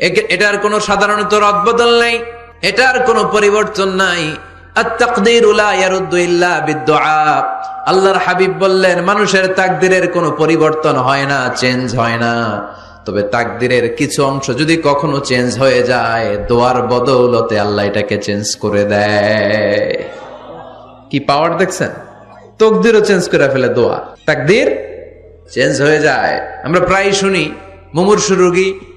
এটার কোনো সাধারণত রদবদল নাই, এটার কোনো পরিবর্তন নাই। আল্লাহর হাবিব বললেন, মানুষের তাকদিরের কোনো পরিবর্তন হয় না, চেঞ্জ হয় না। তবে তাকদিরের কিছু অংশ যদি কখনো চেঞ্জ হয়ে যায়, দোয়ার বদৌলতে আল্লাহ এটাকে চেঞ্জ করে দেয়। কি পাওয়ার দেখছেন? তকদিরও চেঞ্জ করে ফেলে দোয়া। তাকদির চেঞ্জ হয়ে যায়। আমরা প্রায় শুনি, মুমূর্ষু রোগী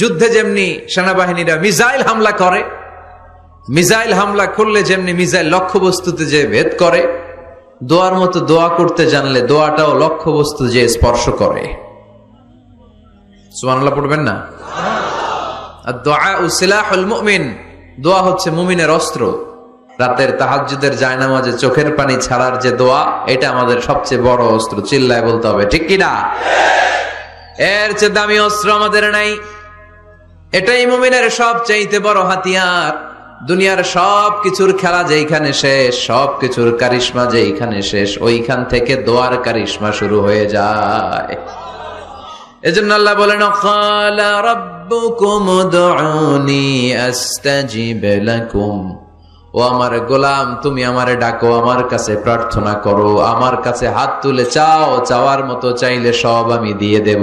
যুদ্ধে যেমনি সেনাবাহিনীরা মিসাইল হামলা করে, মিসাইল হামলা করলে যেমনি মিসাইল লক্ষ্যবস্তুতে যে ভেদ করে, দোয়ার মতো দোয়া করতে জানলে দোয়াটাও লক্ষ্যবস্তু যে স্পর্শ করে। সুবহানাল্লাহ, পড়বেন না? আর দোয়া উসিলাহুল মুমিন, দোয়া হচ্ছে মুমিনের অস্ত্র। রাতের তাহাজ্জুদের জায়নামাজে চোখের পানি ছাড়ার যে দোয়া, এটা আমাদের সবচেয়ে বড় অস্ত্র, চিল্লায় বলতে হবে, ঠিক কি না এর চেয়ে দামি অস্ত্র আমাদের নাই। এটাই মুমিনের সব চাইতে বড় হাতিয়ার। দুনিয়ার সব কিছুর খেলা যেইখানে শেষ সব কিছুর কারিশমা যেইখানে শেষ, ওইখান থেকে দোয়ার কারিশমা শুরু হয়ে যায়। এজন্য আল্লাহ বলেন ক্বালা রাব্বুকুম উদউনি আস্তাজিব ও আমার গোলাম, তুমি আমারে ডাকো, আমার কাছে প্রার্থনা করো, আমার কাছে হাত তুলে চাও, চাওয়ার মতো চাইলে সব আমি দিয়ে দেব।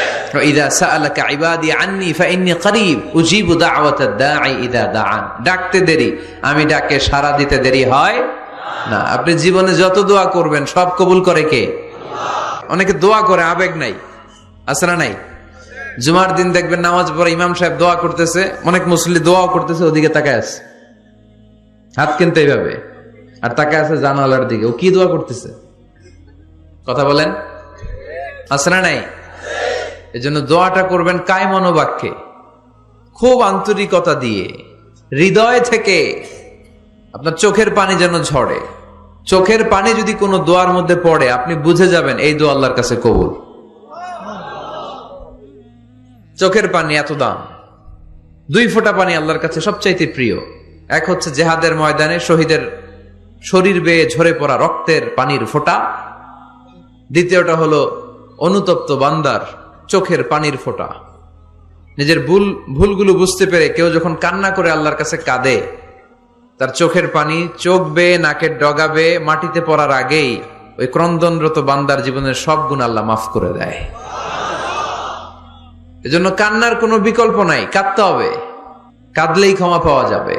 আন্নি ডাকতে দেরি, আমি ডাকে সাড়া দিতে দেরি হয় না। আপনি জীবনে যত দোয়া করবেন, সব কবুল করে কে? অনেকে দোয়া করে, আবেগ নাই। আসরা নাই? জুমার দিন দেখবেন নামাজ পড়ে ইমাম সাহেব দোয়া করতেছে, অনেক মুসলিম দোয়াও করতেছে, ওদিকে তাকে আছে। হাত কিনতে এইভাবে। আর তাকে আছে জানালার দিকে। ও কি দোয়া করতেছে? কথা বলেন? আসরা নাই? এজন্য দোয়াটা করবেন কায় মনোবাক্যে খুব আন্তরিকতা দিয়ে। হৃদয় থেকে আপনার চোখের পানি যেন ঝরে। চোখের পানি যদি কোনো দোয়ার মধ্যে পড়ে, আপনি বুঝে যাবেন এই দোয়া আল্লাহর কাছে কবুল। চোখের পানি এত দাম। দুই ফোঁটা পানি আল্লাহর কাছে সবচাইতে প্রিয়। এক হচ্ছে জেহাদের ময়দানে শহীদের শরীর বেয়ে ঝরে পড়া রক্তের পানির ফোঁটা। দ্বিতীয়টা হলো অনুতপ্ত বান্দার চোখের পানির ফোঁটা। নিজের ভুল, ভুলগুলো বুঝতে পেরে কেউ যখন কান্না করে আল্লাহর কাছে কাঁদে, তার চোখের পানি চোখ বেয়ে নাকের ডগা বেয়ে মাটিতে পড়ার আগেই ওই ক্রন্দনরত বান্দার জীবনের সব গুণ আল্লাহ মাফ করে দেয়। এজন্য কান্নার কোনো বিকল্প নাই, কাঁদতে হবে। কাঁদলেই ক্ষমা পাওয়া যাবে।